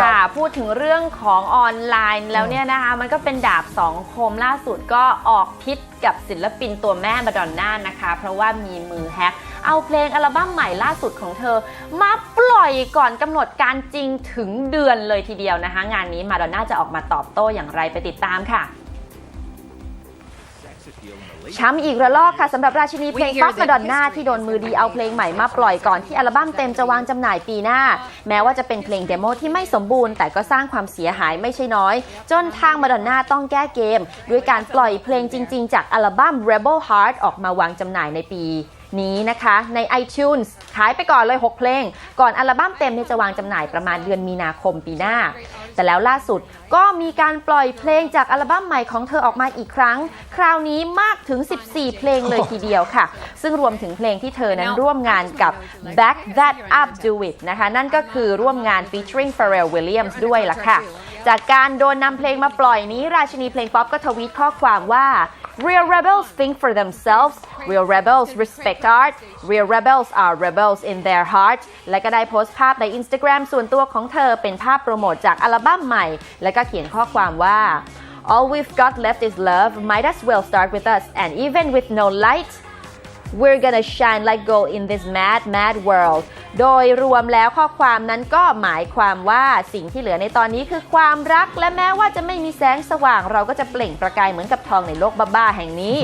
ค่ะ พูดถึงเรื่องของออนไลน์แล้วเนี่ยนะคะ มันก็เป็นดาบสองคมล่าสุดก็ออกพิษกับศิลปินตัวแม่มาดอนน่านะคะ เพราะว่ามีมือแฮกเอาเพลงอัลบั้มใหม่ล่าสุดของเธอ มาปล่อยก่อนกำหนดการจริงถึงเดือนเลยทีเดียวนะคะ งานนี้มาดอนน่าจะออกมาตอบโต้อย่างไรไปติดตามค่ะ ช้ำอีกระลอกค่ะสำหรับราชินีเพลงป๊อปมาดอนน่าที่โดนมือดีเอาเพลงใหม่มาปล่อยก่อนที่อัลบั้มเต็มจะวางจำหน่ายปีหน้า แม้ว่าจะเป็นเพลงเดโมที่ไม่สมบูรณ์ แต่ก็สร้างความเสียหายไม่ใช่น้อย จนทางมาดอนน่าต้องแก้เกม ด้วยการปล่อยเพลงจริง ๆ จากอัลบั้ม Rebel Heart ออกมาวางจำหน่ายในปี นี้นะคะ ใน iTunes ขายไปก่อนเลย 6 เพลง ก่อนอัลบั้มเต็มที่จะวางจำหน่ายประมาณเดือนมีนาคมปีหน้า แต่แล้วล่าสุดก็มีการปล่อยเพลงจากอัลบั้มใหม่ของเธอออกมาอีกครั้ง คราวนี้มากถึง 14 เพลงเลยทีเดียวค่ะ ซึ่งรวมถึงเพลงที่เธอนั้นร่วมงานกับ Back That Up Do It นะคะ นั่นก็คือร่วมงาน featuring Pharrell Williams ด้วยล่ะค่ะ จากการโดนนำเพลงมาปล่อยนี้ ราชินีเพลงป๊อปก็ทวีตข้อความว่า Real rebels think for themselves Real rebels respect art Real rebels are rebels in their heart และก็ได้โพสต์ภาพใน Instagram ส่วนตัวของเธอเป็นภาพโปรโมทจากอัลบั้มใหม่ และก็เขียนข้อความว่า All we've got left is love might as well start with us and even with no light We're gonna shine like gold in this mad mad world โดยรวมแล้วข้อความนั้นก็หมายความว่าสิ่งที่เหลือในตอนนี้คือความรัก และแม้ว่าจะไม่มีแสงสว่าง เราก็จะเปล่งประกายเหมือนกับทองในโลกบ้าๆแห่งนี้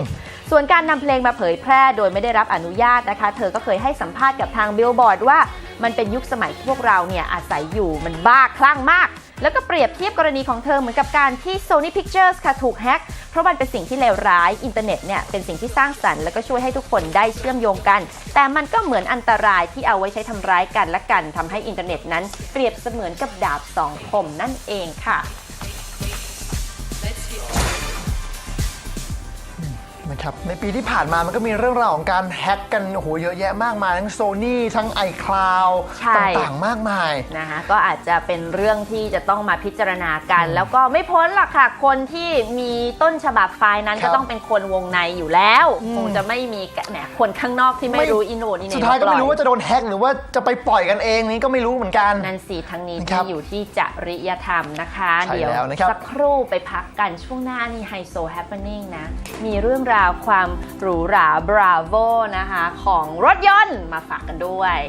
ส่วนการนำเพลงมาเผยแพร่โดยไม่ได้รับอนุญาตนะคะ เธอก็เคยให้สัมภาษณ์กับทางบิลบอร์ดว่า มันเป็นยุคสมัยที่พวกเราเนี่ยอาศัยอยู่มันบ้าคลั่งมาก แล้วก็เปรียบเทียบกรณีของเธอเหมือนกับการที่ Sony Pictures ค่ะถูกแฮ็กเพราะมันเป็นสิ่งที่เลวร้ายอินเทอร์เน็ตเนี่ยเป็นสิ่งที่สร้างสรรค์แล้วก็ช่วยให้ทุกคนได้เชื่อมโยงกัน แต่มันก็เหมือนอันตรายที่เอาไว้ใช้ทำร้ายกันและกันทำให้อินเทอร์เน็ตนั้น เปรียบเสมือนกับดาบสองคมนั่นเองค่ะ ครับ ในปีที่ผ่านมามันก็มีเรื่องราวของการแฮ็กกันโอ้โหเยอะแยะมากมายทั้งโซนี่ทั้ง iCloud ใช่ ต่างๆ มากมาย นะคะก็อาจจะเป็นเรื่องที่จะต้องมาพิจารณากัน แล้วก็ไม่พ้นหรอกค่ะ คนที่มีต้นฉบับไฟล์นั้นครัก็บต้องเป็นคนวงในอยู่แล้ว อืม คงจะไม่มีแหมคนข้างนอกที่ไม่ไม่รู้อินโนนอินเนสุดท้ายก็ไม่รู้ปล่ว่าจะโดนแฮ็กหรือว่าจะไปปล่อยกันเองนี่ก็ไม่รู้เหมือนกัน นั่นสิทั้งนี้ครัที่บอยู่ที่จริยธรรมนะคะ ใช่เดี๋ยวแล้วนะครับ สักครู่ไปพักกันช่วงหน้านี่ไฮโซแฮปป e นิ่งนะ มีเรื่องราวความหรูหราบราโวนะคะ ของรถยนต์มาฝากกันด้วย